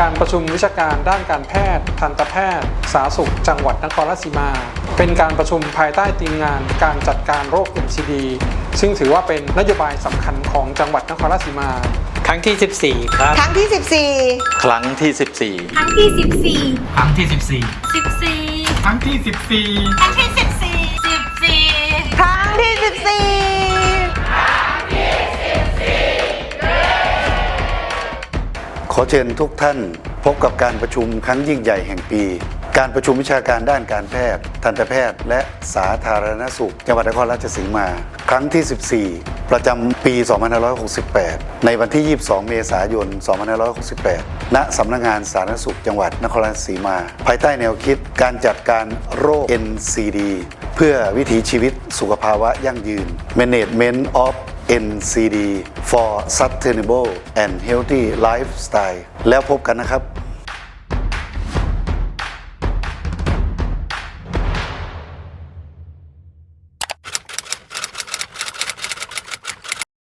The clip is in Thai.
การประชุมวิชาการด้านการแพทย์ ทันตแพทย์ สาธารณสุข จังหวัดนครราชสีมา เป็นการประชุมภายใต้ธีมงานการจัดการโรค MCD ซึ่งถือว่าเป็นนโยบายสำคัญของจังหวัดนครราชสีมา ครั้งที่ 14 ครับ ครั้งที่ ครั้งที่ ครั้งที่ 14 ครั้งที่ 14ครั้งที่ 14 ครั้งที่ 14 ขอเชิญทุกท่านพบกับการประชุมครั้งยิ่งใหญ่แห่งปี การประชุมวิชาการด้านการแพทย์ ทันตแพทย์ และสาธารณสุขจังหวัดนครราชสีมา ครั้งที่ 14 ประจำปี 2568 ในวันที่ 22 เมษายน 2568 ณสำนักงานสาธารณสุขจังหวัดนครราชสีมา ภายใต้แนวคิดการจัดการโรค NCD เพื่อวิถีชีวิตสุขภาวะยั่งยืน Management of NCD for Sustainable and Healthy Lifestyle แล้วพบกันนะครับ